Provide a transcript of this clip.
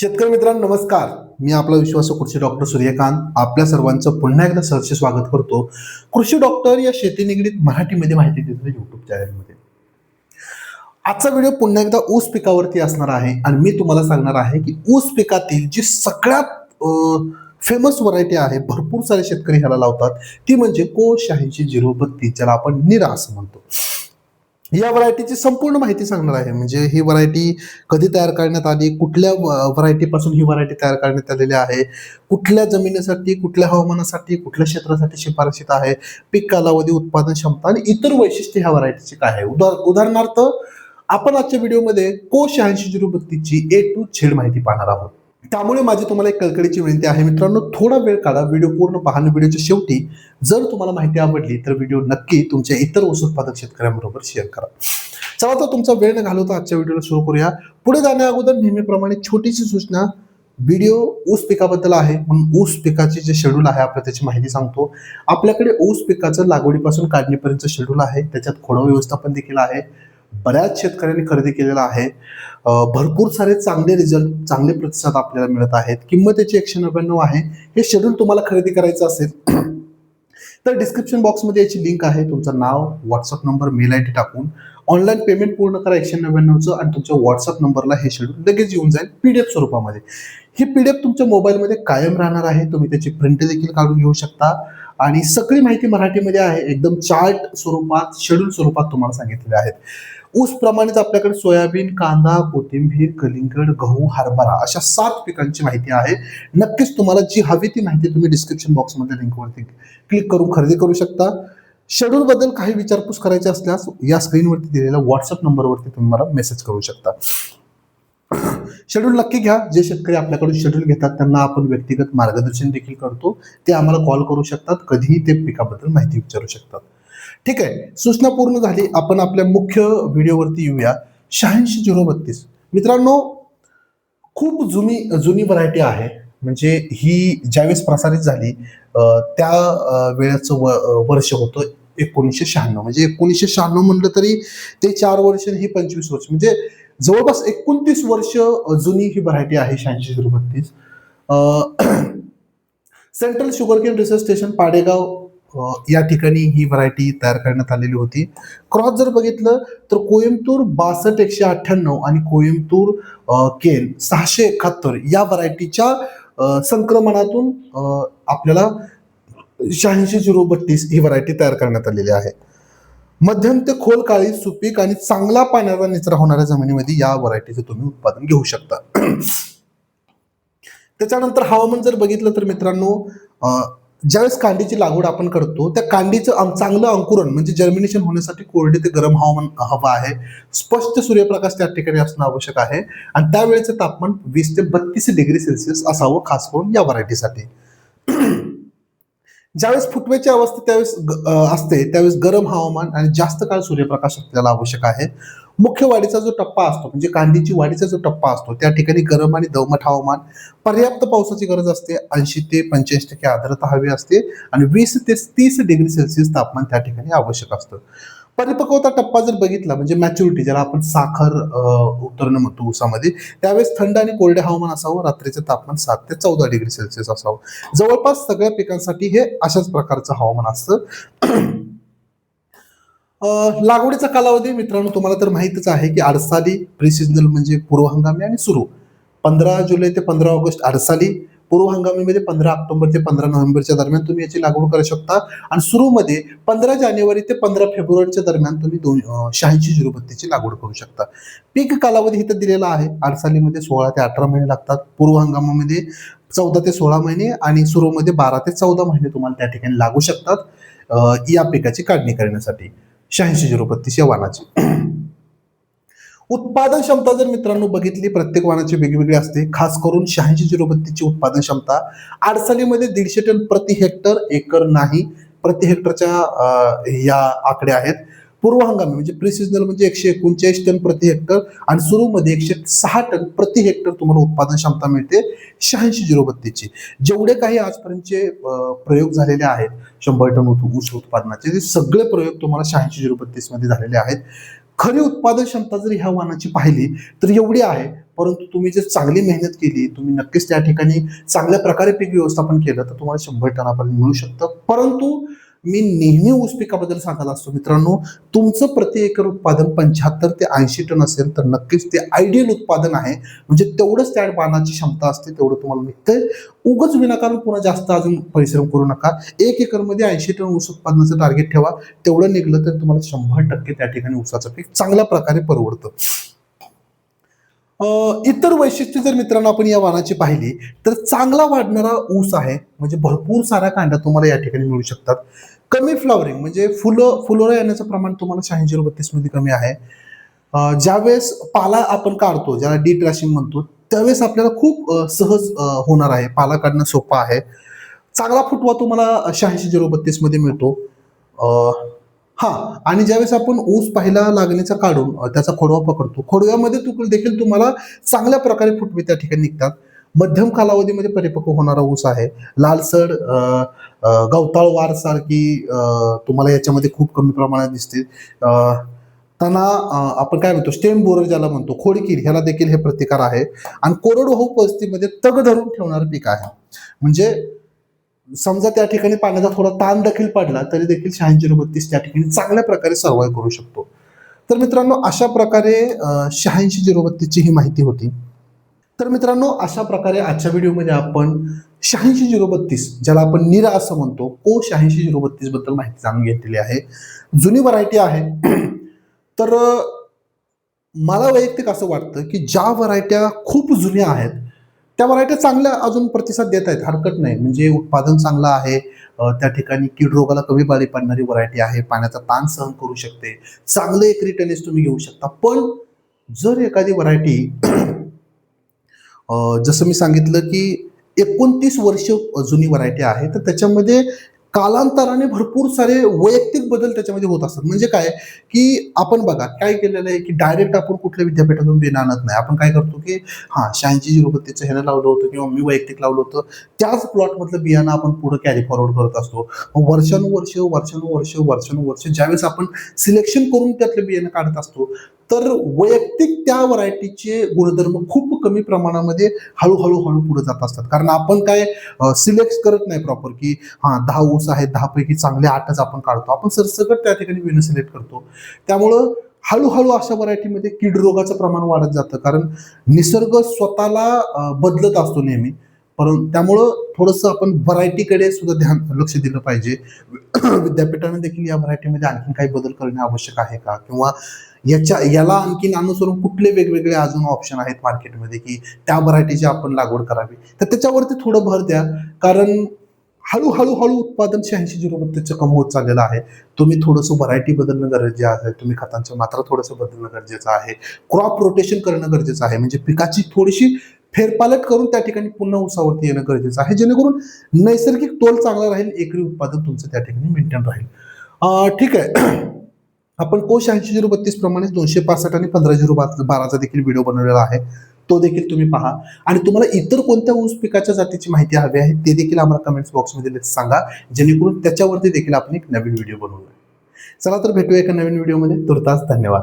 शेतकरी मित्रांनो नमस्कार. मी आपला विश्वास कृषी डॉक्टर सूर्यकांत. आपल्या सर्वांचं पुन्हा एकदा सहर्ष स्वागत करतो. कृषी डॉक्टर या शेती निगडीत मराठीमध्ये माहिती देतो युट्यूब चॅनलमध्ये आजचा व्हिडिओ पुन्हा एकदा ऊस पिकावरती असणार आहे. आणि मी तुम्हाला सांगणार आहे की ऊस पिकातील जी सगळ्यात फेमस व्हरायटी आहे भरपूर सारे शेतकरी ह्याला लावतात. ती म्हणजे को शहाऐंशी झिरो बत्तीस ज्याला आपण निरा असं म्हणतो. या व्हरायटीची संपूर्ण माहिती सांगणार आहे. म्हणजे ही व्हरायटी कधी तयार करण्यात आली? कुठल्या व्हरायटीपासून ही व्हरायटी तयार करण्यात आलेली आहे? कुठल्या जमिनीसाठी कुठल्या हवामानासाठी कुठल्या क्षेत्रासाठी शिफारशीत आहे? पीक कालावधी उत्पादन क्षमता आणि इतर वैशिष्ट्ये ह्या व्हरायटीची काय आहे? उदाहर उदाहरणार्थ आपण आजच्या व्हिडिओमध्ये को शहाऐंशी झिरो बत्तीसची ए टू झेड माहिती पाहणार आहोत. त्यामुळे माझी तुम्हाला एक कळकळीची विनंती आहे. मित्रांनो थोडा वेळ काढा. व्हिडिओ पूर्ण पहा आणि व्हिडिओच्या शेवटी. जर तुम्हाला माहिती आवडली तर व्हिडिओ नक्की तुमच्या इतर ऊस उत्पादक शेतकऱ्यांबरोबर शेअर करा. चला तर तुमचा वेळ न घालवता आजच्या व्हिडिओला सुरू करूया. पुढे जाण्या अगोदर नेहमीप्रमाणे छोटीशी सूचना. व्हिडिओ ऊस पिकाबद्दल आहे म्हणून ऊस पिकाचे जे शेड्यूल आहे आपण त्याची माहिती सांगतो. आपल्याकडे ऊस पिकाचं लागवडीपासून काढणीपर्यंत शेड्यूल आहे. त्याच्यात खोडा व्यवस्थापन देखील आहे. बऱ्याच शेतकऱ्यांनी खरेदी केलेला आहे. भरपूर सारे चांगले रिझल्ट चांगले प्रतिसाद आपल्याला मिळत आहेत. किंमत त्याची एकशे नव्याण्णव आहे. हे शेड्यूल तुम्हाला खरेदी करायचं असेल तर डिस्क्रिप्शन बॉक्समध्ये याची लिंक आहे. तुमचं नाव WhatsApp number mail I D टाकून. ऑनलाईन पेमेंट पूर्ण करा एकशे नव्याण्णवचं आणि तुमच्या व्हॉट्सअप नंबरला हे शेड्यूल लगेच येऊन जाईल पी डी एफ स्वरूपामध्ये. ही पी डी एफ तुमच्या मोबाईलमध्ये कायम राहणार आहे. तुम्ही त्याची प्रिंट देखील काढून घेऊ शकता. आणि सगळी माहिती मराठीमध्ये आहे. एकदम चार्ट स्वरूपात शेड्यूल स्वरूपात तुम्हाला सांगितलेले आहेत. ऊस प्रमाणेच आपल्याकडे सोयाबीन कांदा कोथिंबीर कलिंगड गहू हरभरा अशा सात पिकांची माहिती आहे. नक्कीच तुम्हाला जी हवी ती माहिती तुम्ही डिस्क्रिप्शन बॉक्समध्ये लिंकवरती क्लिक करून खरेदी करू शकता. शेड्यूलबद्दल काही विचारपूस करायची असल्यास या स्क्रीनवरती दिलेल्या व्हॉट्सअप नंबरवरती तुम्ही मला मेसेज करू शकता. शेड्यूल नक्की घ्या. जे शेतकरी आपल्याकडून शेड्यूल घेतात त्यांना आपण व्यक्तिगत मार्गदर्शन देखील करतो. ते आम्हाला कॉल करू शकतात. कधीही ते पिकाबद्दल माहिती विचारू शकतात. ठीक आहे. सूचना पूर्ण झाली. आपण आपल्या मुख्य व्हिडिओवरती येऊया. शहाऐंशी झिरो बत्तीस. मित्रांनो खूप जुनी जुनी व्हरायटी आहे. म्हणजे ही ज्यावेळेस प्रसारित झाली त्या वेळेचं व वर्ष होतं एकोणीसशे शहाण्णव. म्हणजे एकोणीसशे शहाण्णव म्हणलं तरी ते चार वर्ष आणि ही पंचवीस वर्ष. म्हणजे जवळपास एकोणतीस वर्ष जुनी ही व्हरायटी आहे शहाऐंशी झिरो बत्तीस. Central sugarcane research station Padegaon या ठिकाणी ही व्हरायटी तयार करण्यात आलेली होती. क्रॉस जर बघितलं तर कोइंबतूर बासष्ट एकशे अठ्ठ्याण्णव आणि कोइंबतूर केन सहाशे एकाहत्तर या व्हरायटीच्या संक्रमणातून आपल्याला शहाऐंशी झिरो बत्तीस ही व्हरायटी तयार करण्यात आलेली आहे. मध्यम ते खोल काळी सुपीक आणि चांगला पाण्याचा निचरा होणाऱ्या जमिनीमध्ये या व्हरायटीचे तुम्ही उत्पादन घेऊ शकता. त्याच्यानंतर हवामान जर बघितलं तर मित्रांनो ज्यावेळेस कांडीची लागवड आपण करतो त्या कांडीचं चांगलं अंकुरण म्हणजे जर्मिनेशन होण्यासाठी कोरडे ते गरम हवामान हवं आहे. स्पष्ट सूर्यप्रकाश त्या ठिकाणी असणं आवश्यक आहे. आणि त्यावेळेचं तापमान वीस ते बत्तीस डिग्री सेल्सिअस असावं खास करून या व्हरायटीसाठी ज्यावेळेस फुटवेची अवस्था त्यावेळेस असते त्यावेळेस गरम हवामान आणि जास्त काळ सूर्यप्रकाश आपल्याला आवश्यक आहे. मुख्य वाढीचा जो टप्पा असतो म्हणजे कांदीची वाढीचा जो टप्पा असतो त्या ठिकाणी गरम आणि दमट हवामान पर्याप्त पावसाची गरज असते. ऐंशी ते पंच्याऐंशी टक्के आर्द्रता हवी असते आणि वीस ते तीस डिग्री सेल्सिअस तापमान त्या ठिकाणी आवश्यक असतं. परिपक्वता टप्पा जर बघितला म्हणजे मॅच्युरिटी ज्याला आपण साखर उत्तरण उतरणं म्हणतो ऊसामध्ये त्यावेळेस थंड आणि कोरडे हवामान असावं रात्रीचं तापमान सात ते चौदा डिग्री सेल्सिअस असावं. जवळपास सगळ्या पिकांसाठी हे अशाच प्रकारचं हवामान असतं. लागवडीचा कालावधी मित्रांनो तुम्हाला तर माहितच आहे की आडसाली प्रिसिजनल म्हणजे पूर्व हंगामी आणि सुरू. पंधरा जुलै ते पंधरा ऑगस्ट आडसाली पूर्व हंगामीमध्ये पंधरा ऑक्टोबर ते पंधरा नोव्हेंबरच्या दरम्यान तुम्ही याची लागवड करू शकता. आणि सुरूमध्ये पंधरा जानेवारी ते पंधरा फेब्रुवारीच्या दरम्यान तुम्ही दोन शहाऐंशी झिरो लागवड करू शकता. पीक कालावधी इथं दिलेला आहे. आडसालीमध्ये सोळा ते अठरा महिने लागतात. पूर्व हंगामामध्ये चौदा ते सोळा महिने आणि सुरूमध्ये बारा ते चौदा महिने तुम्हाला त्या ठिकाणी लागू शकतात या पिकाची काढणी करण्यासाठी. शहाऐंशी झिरो बत्तीस या वाणाची. उत्पादन क्षमता जर मित्रांनो बघितली प्रत्येक वाणाची वेगवेगळी असते. खास करून शहाऐंशी झिरो बत्तीसची उत्पादन क्षमता. आडसालीमध्ये दीडशे टन प्रति हेक्टर एकर नाही प्रति हेक्टरच्या या आकडे आहेत. पूर्व हंगामी म्हणजे प्रिसिजनल म्हणजे एकशे एकोणचाळीस टन प्रति हेक्टर आणि सुरूमध्ये एकशे सहा टन प्रति हेक्टर तुम्हाला उत्पादन क्षमता मिळते शहाऐंशी झिरो बत्तीसची. जेवढे काही आजपर्यंतचे प्रयोग झालेले आहेत शंभर टन ऊस ऊस उत्पादनाचे ते सगळे प्रयोग तुम्हाला शहाऐंशी झिरो बत्तीसमध्ये झालेले आहेत. खरी उत्पादन क्षमता जर ह्या वाहनाची पाहिली तर एवढी आहे परंतु तुम्ही जर चांगली मेहनत केली तुम्ही नक्कीच त्या ठिकाणी चांगल्या प्रकारे पीक व्यवस्थापन केलं तर तुम्हाला शंभर टनापर्यंत मिळू शकतं. परंतु मी नेहमी ऊस पिकाबद्दल सांगत असतो मित्रांनो तुमचं प्रति एकर उत्पादन पंच्याहत्तर ते ऐंशी टन असेल तर नक्कीच ते आयडियल उत्पादन आहे. म्हणजे तेवढंच त्या बाणाची क्षमता असते तेवढं तुम्हाला निघतंय. उगच विनाकारण पुन्हा जास्त अजून परिश्रम करू नका. एक एकरमध्ये ऐंशी टन ऊस उत्पादनाचं टार्गेट ठेवा. तेवढं निघलं तर तुम्हाला शंभर टक्के त्या ठिकाणी ऊसाचं पीक चांगल्या प्रकारे परवडतं. इतर वैशिष्ट्य जर मित्रांनो आपण या वाणाची पाहिली तर चांगला वाढणारा ऊस आहे म्हणजे भरपूर साऱ्या कांड्या तुम्हाला या ठिकाणी मिळू शकतात. कमी फ्लॉवरिंग म्हणजे फुलं फुलोरा येण्याचं प्रमाण तुम्हाला शहाऐंशी झिरो बत्तीसमध्ये कमी आहे. ज्यावेळेस पाला आपण काढतो ज्याला डी ट्रॅशिंग म्हणतो त्यावेळेस आपल्याला खूप सहज होणार आहे. पाला काढणं सोपं आहे. चांगला फुटवा तुम्हाला शहाऐंशी झिरो बत्तीसमध्ये मिळतो हा आणि ज्यावेळेस आपण ऊस पाहिला लागण्याचा काढून त्याचा खोडवा पकडतो. खोडव्यामध्ये तु देखील तुम्हाला चांगल्या प्रकारे फुटवे त्या ठिकाणी निघतात. मध्यम कालावधीमध्ये परिपक्व होणारा ऊस आहे. लालसड गवताळ वार सारखी तुम्हाला याच्यामध्ये खूप कमी प्रमाणात दिसते त्यांना आपण काय म्हणतो स्टेम बोरर ज्याला म्हणतो खोडकीर ह्याला देखील हे प्रतिकार आहे. आणि कोरडवाहू परिस्थितीमध्ये तग धरून ठेवणारं पीक आहे. म्हणजे समजा त्या ठिकाणी पाण्याचा थोडा ताण देखील पडला तरी देखील शहाऐंशी बत्तीस त्या ठिकाणी चांगल्या प्रकारे सर्वाय करू शकतो. तर मित्रांनो अशा प्रकारे शहाऐंशी झिरो बत्तीसची ही माहिती होती. तर मित्रांनो अशा प्रकारे आजच्या व्हिडिओमध्ये आपण शहाऐंशी झिरो बत्तीस ज्याला आपण निरा असं म्हणतो को शहाऐंशी झिरो बत्तीसबद्दल माहिती जाणून घेतलेली आहे. जुनी व्हरायटी आहे. तर मला वैयक्तिक असं वाटतं की ज्या व्हरायट्या खूप जुन्या आहेत त्या व्हरायट्या चांगल्या अजून प्रतिसाद देत आहेत. हरकत नाही. म्हणजे उत्पादन चांगलं आहे. त्या ठिकाणी कीड रोगाला कमी बारी पडणारी व्हरायटी आहे. पाण्याचा ताण सहन करू शकते. चांगलं एक रिटर्नेस तुम्ही घेऊ शकता. पण जर एखादी व्हरायटी जसं मी सांगितलं की एकोणतीस वर्ष जुनी व्हरायटी आहे तर त्याच्यामध्ये कालांतराने भरपूर सारे वैयक्तिक बदल त्याच्यामध्ये होत असतात. म्हणजे काय? की आपण बघा काय केलेलं आहे की डायरेक्ट आपण कुठल्या विद्यापीठातून बिना आणत नाही. आपण काय करतो की हां शहाऐंशी झिरो बत्तीचं ह्यानं लावलं होतं किंवा मी वैयक्तिक लावलं होतं त्याच प्लॉटमधलं बियाणं आपण पुढे कॅरी फॉरवर्ड करत असतो. मग वर्षानुवर्ष वर्षानुवर्ष वर्षानुवर्ष ज्यावेळेस आपण सिलेक्शन करून त्यातलं बियाणं काढत असतो तर वैयक्तिक त्या व्हरायटीचे गुणधर्म खूप कमी प्रमाणामध्ये हळूहळू हळू पुढे जात असतात. कारण आपण काय सिलेक्ट करत नाही प्रॉपर की हां दहा ऊस आहेत दहा पैकी चांगले आठच आपण काढतो. आपण सरसकट त्या ठिकाणी बियाणं सिलेक्ट करतो. त्यामुळं हळूहळू अशा व्हरायटीमध्ये कीड रोगाचं प्रमाण वाढत जातं. कारण निसर्ग स्वतःला बदलत असतो नेहमी. परंतु त्यामुळं थोडंसं आपण व्हरायटीकडे सुद्धा ध्यान लक्ष दिलं पाहिजे. विद्यापीठाने देखील या व्हरायटीमध्ये आणखी काही बदल करणे आवश्यक आहे का? किंवा याच्या याला आणखीन अनुसरून कुठले वेगवेगळे अजून ऑप्शन आहेत मार्केटमध्ये की त्या व्हरायटीची आपण लागवड करावी? तर त्याच्यावरती थोडं भर द्या. कारण हळूहळू हळू उत्पादन शहाऐंशी झिरो बत्तीसचं कम होत चाललेलं आहे. तुम्ही थोडंसं व्हरायटी बदलणं गरजेचं आहे. तुम्ही खतांच्या मात्रा थोडंसं बदलणं गरजेचं आहे. क्रॉप रोटेशन करणं गरजेचं आहे. म्हणजे पिकाची थोडीशी फेरपालट करून त्या ठिकाणी पुन्हा उसावरती येणं गरजेचं आहे. जेणेकरून नैसर्गिक तोल चांगला राहील एकरी उत्पादन तुमचं त्या ठिकाणी मेंटेन राहील. ठीक आहे. आपण कोश ऐंशी झिरो बत्तीस प्रमाणे दोनशे पासष्ट आणि पंधरा झिरो बाराचा देखील व्हिडिओ बनवलेला आहे. तो देखील तुम्ही पहा. आणि तुम्हाला इतर कोणत्या ऊस पिकाच्या जातीची माहिती हवी आहे ते देखील आम्हाला कमेंट्स बॉक्समध्ये सांगा. जेणेकरून त्याच्यावरती देखील आपण एक नवीन व्हिडिओ बनवूया. चला तर भेटूया एका नवीन व्हिडिओमध्ये तुर्तास धन्यवाद.